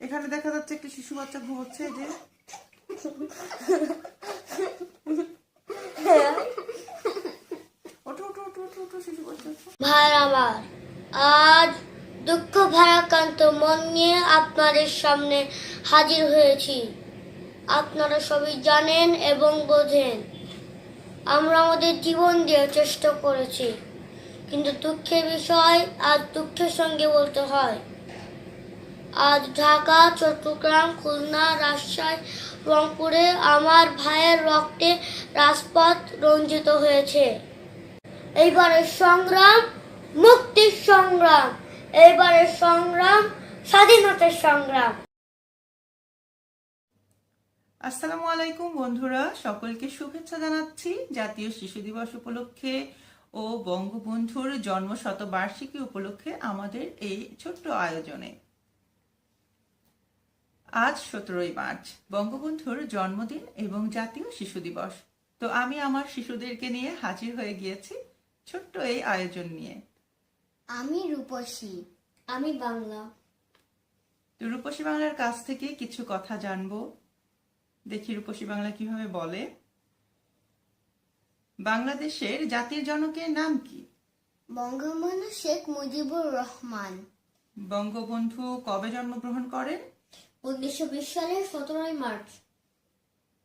এখানে দেখা যাচ্ছে একটি শিশু বাচ্চা ঘুমোচ্ছে যে। ভাই, আমার আজ দুঃখ ভারাক্রান্ত মন নিয়ে আপনাদের সামনে হাজির হয়েছি। আপনারা সবই জানেন এবং বোঝেন। আমরা আমাদের জীবন দিয়ে চেষ্টা করেছি, কিন্তু দুঃখের বিষয় আর দুঃখের সঙ্গে বলতে হয়। আজ ঢাকা, চট্টগ্রাম, খুলনা, রাজশাহী, রংপুরে আমার ভাইয়ের রক্তে রাজপথ রঞ্জিত হয়েছে। এইবারের সংগ্রাম, মুক্তির সংগ্রাম। এইবারের সংগ্রাম, স্বাধীনতার সংগ্রাম। আসসালামু আলাইকুম বন্ধুরা, সকলকে শুভেচ্ছা জানাচ্ছি জাতীয় শিশু দিবস উপলক্ষে ও বঙ্গবন্ধুর জন্ম শতবার্ষিকী উপলক্ষে আমাদের এই ছোট্ট আয়োজনে। আজ সতেরোই মার্চ বঙ্গবন্ধুর জন্মদিন এবং জাতীয় শিশু দিবস। তো আমি আমার শিশুদেরকে নিয়ে হাজির হয়ে গিয়েছি ছোট্ট এই আয়োজন নিয়ে। আমি রূপসী আমি বাংলা। তো রূপসী বাংলার কাছ থেকে কিছু কথা জানব। দেখি রূপসী বাংলা কীভাবে বলে। বাংলাদেশের জাতির জনকের নাম কি? বঙ্গবন্ধু শেখ মুজিবুর রহমান। বঙ্গবন্ধু কবে জন্মগ্রহণ করেন? উনিশশো বিশ সালের সতেরোই মার্চ।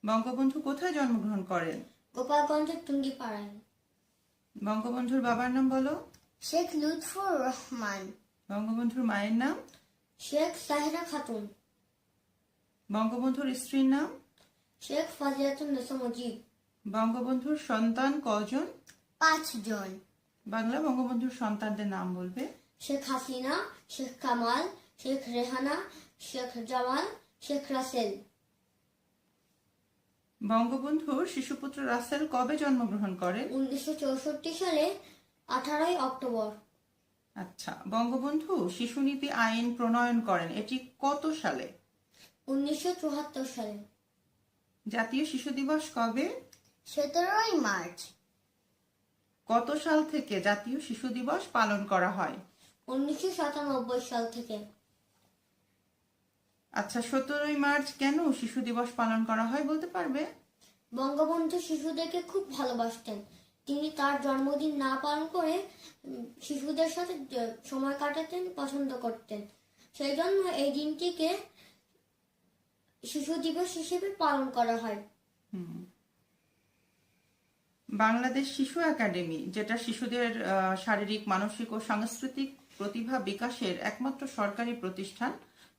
বঙ্গবন্ধু কোথায় জন্মগ্রহণ করেন? গোপালগঞ্জের টুঙ্গিপাড়ায়। বঙ্গবন্ধুর বাবার নাম বলো। শেখ লুৎফুর রহমান। বঙ্গবন্ধুর মায়ের নাম? শেখ সাহেরা খাতুন। বঙ্গবন্ধুর স্ত্রীর নাম? শেখ ফাজিয়াতুন নেসা মুজিব। বঙ্গবন্ধুর সন্তান কজন? পাঁচজন। বাংলা বঙ্গবন্ধুর সন্তানদের নাম বলবে। শেখ হাসিনা শেখ কামাল শেখ রেহানা শেখ জামাল শেখ রাসেল। বঙ্গবন্ধু শিশুপুত্র রাসেল কবে জন্মগ্রহণ করেন? উনিশশো চৌষট্টি সালে আঠারোই অক্টোবর। আচ্ছা বঙ্গবন্ধু শিশু নীতি আইন প্রণয়ন করেন এটি কত সালে? উনিশশো চুয়াত্তর সালে। জাতীয় শিশু দিবস কবে? সতেরোই মার্চ। কত সাল থেকে জাতীয় শিশু দিবস পালন করা হয়? উনিশশো সাতানব্বই সাল থেকে। আচ্ছা সতেরোই মার্চ কেন শিশু দিবস পালন করা হয় বলতে পারবে? বঙ্গবন্ধু শিশুদেরকে খুব ভালোবাসতেন। তিনি তার জন্মদিন না পালন করে শিশুদের সাথে সময় কাটাতেন পছন্দ করতেন। সেই জন্য এই দিনটিকে শিশু দিবস হিসেবে পালন করা হয়। বাংলাদেশ শিশু একাডেমি যেটা শিশুদের শারীরিক মানসিক ও সাংস্কৃতিক প্রতিভা বিকাশের একমাত্র সরকারি প্রতিষ্ঠান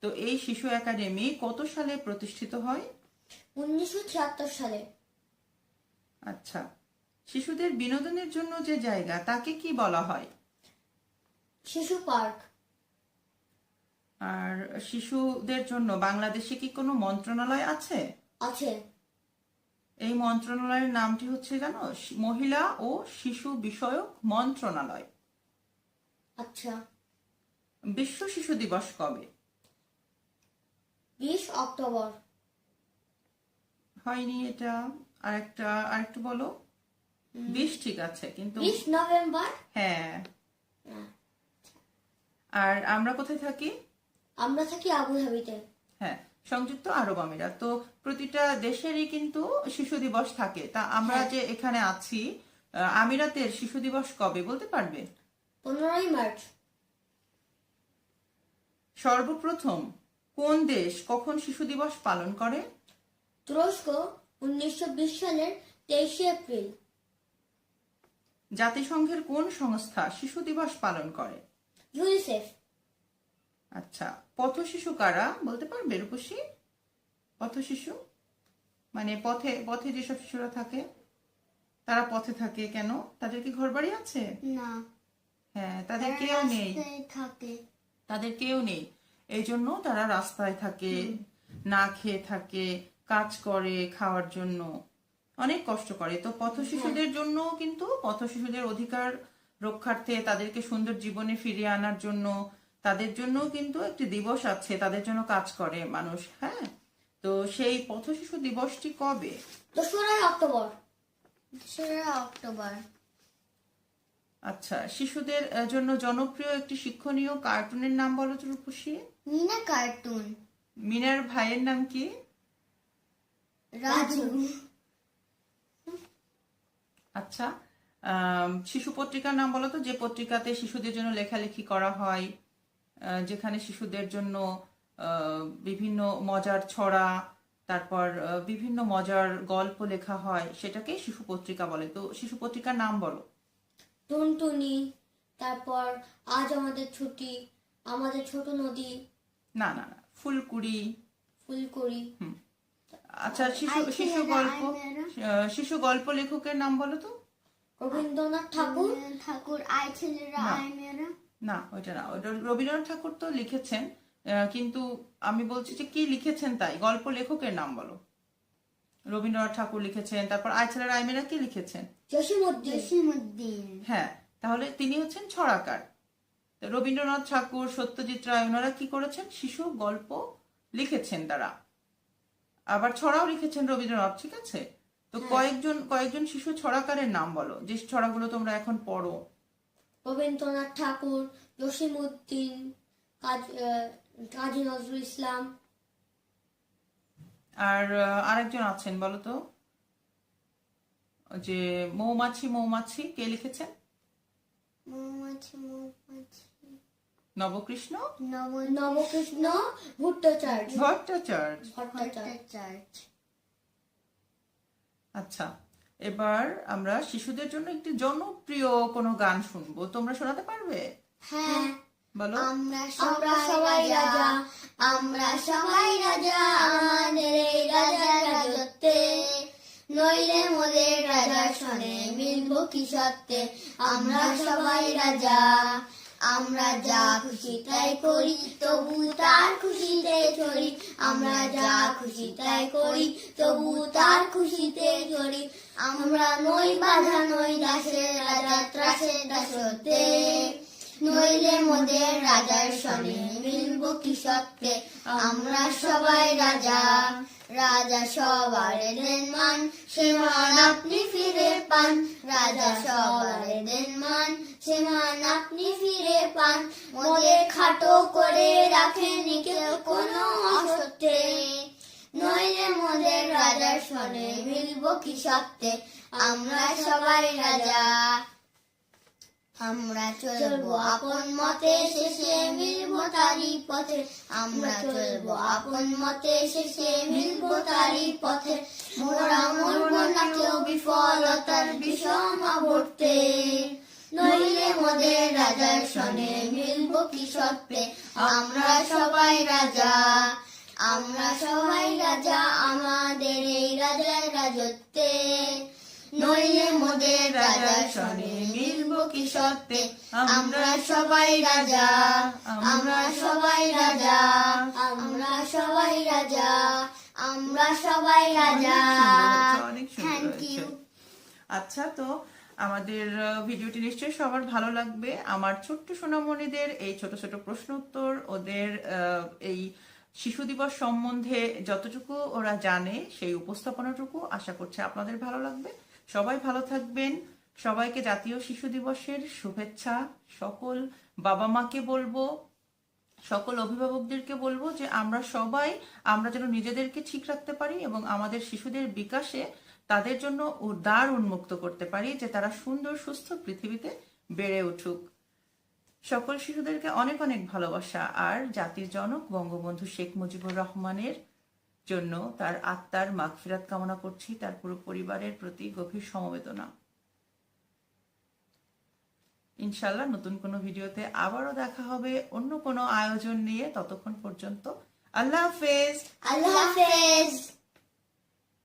তো এই শিশু একাডেমি কত সালে প্রতিষ্ঠিত হয়? উনিশশো ছিয়াত্তর সালে। আচ্ছা। শিশুদের বিনোদনের জন্য যে জায়গা তাকে কি বলা হয়? শিশু পার্ক। আর শিশুদের জন্য বাংলাদেশে কি কোনো মন্ত্রণালয় আছে? আছে। এই মন্ত্রণালয়ের নামটি হচ্ছে জানো মহিলা ও শিশু বিষয়ক মন্ত্রণালয়। আচ্ছা। বিশ্ব শিশু দিবস কবে? বিশ অক্টোবর। হয়নি এটা। আরেকটা আরেকটু বলো। বিশ ঠিক আছে কিন্তু বিশ নভেম্বর। হ্যাঁ। আর আমরা কোথায় থাকি? আমরা থাকি আবুধাবিতে হ্যাঁ সংযুক্ত আরব আমিরাত। তো প্রতিটা দেশেরই কিন্তু শিশু দিবস থাকে। তা আমরা যে এখানে আছি আমিরাতের শিশু দিবস কবে বলতে পারবে? পনেরোই মার্চ। সর্বপ্রথম। কোন দেশ কখন শিশু দিবস পালন করে? তুরস্ক উনিশশো বিশ সালের তেইশে এপ্রিল। জাতিসংঘের কোন সংস্থা শিশু দিবস পালন করে? ইউনিসেফ। আচ্ছা পথ শিশু কারা বলতে পারবে রূপসী? পথ শিশু? মানে পথে পথে যেসব শিশুরা থাকে তারা পথে থাকে কেন? তাদের কি ঘর বাড়ি আছে? না। হ্যাঁ তাদের কেউ নেই। থাকে। তাদের কেউ নেই। এই জন্য তারা রাস্তায় থাকে না খেয়ে থাকে কাজ করে খাওয়ার জন্য। অনেক কষ্ট করে। তো পথ শিশুদের জন্য কিন্তু পথ শিশুদের অধিকার রক্ষার্থে তাদেরকে সুন্দর জীবনে ফিরিয়ে আনার জন্য তাদের জন্য কিন্তু একটি দিবস আছে। তাদের জন্য কাজ করে মানুষ হ্যাঁ? তো সেই পথ শিশু দিবসটি কবে? দোসরা অক্টোবর। দোসরা অক্টোবর। আচ্ছা শিশুদের জন্য জনপ্রিয় একটি শিক্ষণীয় কার্টুনের নাম বলো তো রূপসী। মিনা কার্টুন। মিনার ভাইয়ের নাম কি? রাজু। আচ্ছা শিশু পত্রিকার নাম বলো তো যে পত্রিকাতে শিশুদের জন্য লেখালেখি করা হয় যেখানে শিশুদের জন্য বিভিন্ন মজার ছড়া তারপর বিভিন্ন মজার গল্প লেখা হয় সেটাকে শিশু পত্রিকা বলে। তো শিশু পত্রিকার নাম বলো। টুনটুনি তারপর আজ আমাদের ছুটি আমাদের ছোট নদী। না না না ফুলকুড়ি। ফুলকড়ি। আচ্ছা শিশু শিশু গল্প। শিশু গল্প লেখকের নাম বলো তো? রবীন্দ্রনাথ ঠাকুর। ঠাকুর আয় ছেলেরা না। আয় মেয়েরা। না ওইটা না ওইটা রবীন্দ্রনাথ ঠাকুর তো লিখেছেন। আহ, কিন্তু আমি বলছি যে কি লিখেছেন তাই? গল্প লেখকের নাম বলো। রবীন্দ্রনাথ ঠাকুর লিখেছেন তারপর আইছেলার আইমেরা কি লিখেছেন? হ্যাঁ তাহলে তিনি হচ্ছেন ছড়াকার। তো রবীন্দ্রনাথ ঠাকুর সত্যজিৎ রায় ওনারা কি করেছেন? শিশু গল্প লিখেছেন তারা। আবার ছড়াও লিখেছেন রবীন্দ্রনাথ ঠিক আছে? তো কয়েকজন কয়েকজন শিশু ছড়াকারের নাম বলো যে ছড়াগুলো তোমরা এখন পড়ো। রবীন্দ্রনাথ ঠাকুর আহ, কাজী নজরুল ইসলাম আর আরেকজন আছেন বলো তো। যে মৌমাছি মৌমাছি কে লিখেছেন? মৌমাছি মৌমাছি। নবকৃষ্ণ? নবকৃষ্ণ ভট্টাচার্য। ভট্টাচার্য। ভট্টাচার্য। আচ্ছা এবার আমরা শিশুদের জন্য একটি জনপ্রিয় কোনো গান শুনব। তোমরা শোনাতে পারবে? হ্যাঁ। বলো। আমরা সবাই রাজা, আমরা সবাই রাজা, আমাদের এই রাজার রাজত্বে। নইলে মোদের রাজার সনে মিলবো কি সত্ত্বে? আমরা সবাই রাজা, আমরা যা খুশি তাই করি, তবু তার খুশিতে চলি আমরা যা খুশি তাই করি, তবু তার খুশিতে চলি আমরা নই বাধা, নই দাসে রাজা ত্রাসে দাসতে নইলে মোদের রাজার সনে মিলব কি সত্যে আমরা সবাই রাজা রাজা সবার দেন মান, সে মান আপনি ফিরে পান। রাজা সবার দেন মান, সে মান আপনি ফিরে পান। মোদের খাটো করে রাখেন কেউ কোনো অসত্যে। নইলে মোদের রাজার সনে মিলব কি সত্যে আমরা সবাই রাজা আমরা চলবো আপন মতে শেষে মিলবো তারি পথে। আমরা চলবো আপন মতে শেষে মিলবো তারি পথে। মোরা মরবো না কেউ বিফলতার বিষম আবর্তে। নইলে মোদের রাজার সনে মিলবো কি সত্যে আমরা সবাই রাজা আমরা সবাই রাজা আমাদের এই রাজার রাজত্বে। নইলে মোদের রাজার সনে মিলবো কি সত্যে আমরা সবাই রাজা আমরা সবাই রাজা আমরা সবাই রাজা আমরা সবাই রাজা। থ্যাংক ইউ আচ্ছা তো আমাদের ভিডিওটি নিশ্চয়ই সবার ভালো লাগবে। আমার ছোট্ট সোনামণিদের এই ছোট ছোট প্রশ্ন উত্তর ওদের আহ, এই শিশু দিবস সম্বন্ধে যতটুকু ওরা জানে সেই উপস্থাপনাটুকু আশা করছে আপনাদের ভালো লাগবে। সবাই ভালো থাকবেন। সবাইকে জাতীয় শিশু দিবসের শুভেচ্ছা। সকল বাবা মাকে বলব, সকল অভিভাবকদেরকে বলব যে আমরা সবাই, আমরা যেন নিজেদেরকে ঠিক রাখতে পারি এবং আমাদের শিশুদের বিকাশে তাদের জন্য দ্বার উন্মুক্ত করতে পারি, যে তারা সুন্দর, সুস্থ পৃথিবীতে বেড়ে উঠুক। সকল শিশুদেরকে অনেক অনেক ভালোবাসা। আর জাতির জনক বঙ্গবন্ধু শেখ মুজিবুর রহমানের জন্য তার আত্মার মাগফিরাত কামনা করছি, তার পুরো পরিবারের প্রতি গভীর সমবেদনা। ইনশাল্লাহ নতুন কোনো ভিডিওতে আবারও দেখা হবে অন্য কোনো আয়োজন নিয়ে ততক্ষণ পর্যন্ত। আল্লাহ হাফেজ। আল্লাহ হাফেজ।